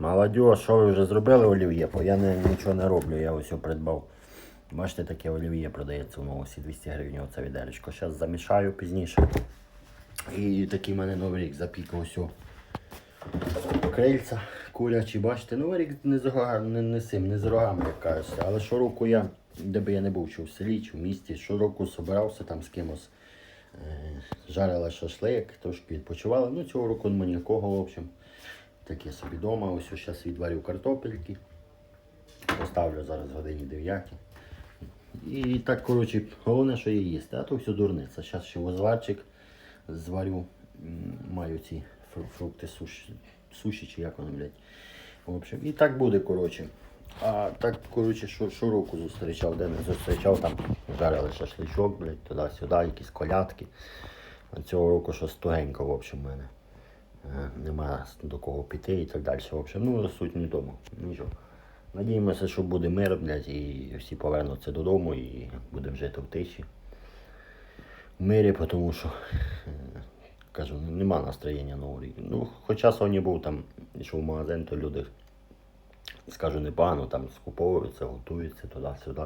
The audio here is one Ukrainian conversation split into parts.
Молодь, що ви вже зробили олів'є? Я не, нічого не роблю, я ось придбав. Бачите, таке олів'є продається в новосі 200 гривень оце відеречко. Зараз замішаю пізніше. І такий в мене новий рік запік ось. Крильця курячі, бачите, новий рік не з, рога- не, не, сим, не з рогами, як кажеться. Але щороку я, де би я не був, чи в селі, чи в місті, щороку собирався там з кимось. Е, жарили шашлик, трошки відпочивали. Ну, цього року нема нікого, в общем. Таке собі вдома. Ось зараз відварю картопельки. Поставлю зараз годині 9. І так, коротше, головне, що є їсти, а то все дурниця. Зараз ще возварчик зварю. Маю ці фрукти суші, суші чи як вони, блядь. В общем, і так буде, коротше. А так, коротше, що, щороку зустрічав, де не зустрічав, там жарили шашличок, блядь, туди-сюди, якісь колядки. А цього року щось тугенько, в общем, в мене. Е, Нема до кого піти і так далі. В общем, ну, суть не вдома. Нічого. Надіємося, що буде мир, блядь, і всі повернуться додому і будемо жити в тиші. В мирі, тому що, е, кажу, нема настроєння нового рік. Ну, хоча сьогодні був там, йшов в магазин, то люди, скажу, непогано там скуповуються, готуються туди-сюди.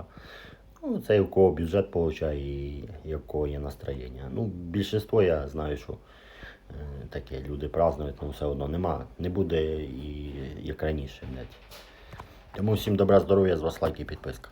Ну, це і у кого бюджет получає, і, у кого є настроєння. Ну, більшість я знаю, що таке люди празднують, але все одно нема, не буде і як раніше, блядь. Тому всім добра здоров'я, з вас лайк і підписка.